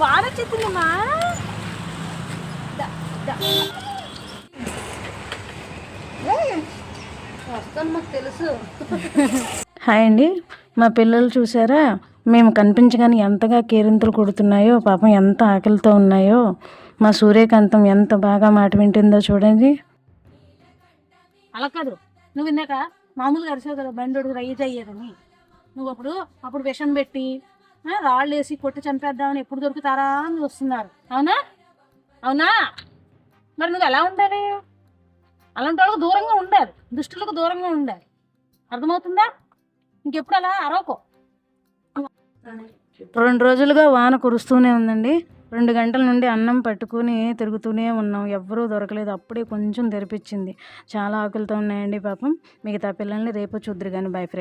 వాన వచ్చిందమ్మా వస్తాను మాకు తెలుసు. హాయ్ అండి. మా పిల్లలు చూసారా? మేము కనిపించగానే ఎంతగా కేరింతలు కొడుతున్నాయో పాపం ఎంత ఆకలితో ఉన్నాయో మా సూర్యకాంతం ఎంత బాగా మాట వింటుందో చూడండి. అలా కాదు. నువ్వు ఇందాక మామూలుగా అరిసావు కదా బండోడు రైతు అయ్యారని నువ్వు అప్పుడు అప్పుడు విషం పెట్టి రాళ్ళు వేసి కొట్టి చంపేద్దామని ఎప్పుడు దొరుకుతారా అని వస్తున్నారు అవునా? అవునా? మరి నువ్వు ఎలా ఉండాలి? అలాంటి వాళ్ళకు దూరంగా ఉండాలి. దుష్టులకు దూరంగా ఉండాలి. అర్థమవుతుందా? ఇంకెప్పుడు అలా అరవకో. రెండు రోజులుగా వాన కురుస్తూనే ఉందండి. రెండు గంటల నుండి అన్నం పట్టుకుని తిరుగుతూనే ఉన్నాం. ఎవ్వరూ దొరకలేదు. అప్పుడే కొంచెం తెరిపించింది. చాలా ఆకులతో ఉన్నాయండి పాపం. మిగతా పిల్లల్ని రేపు చూద్దరు కానీ బై ఫ్రెండ్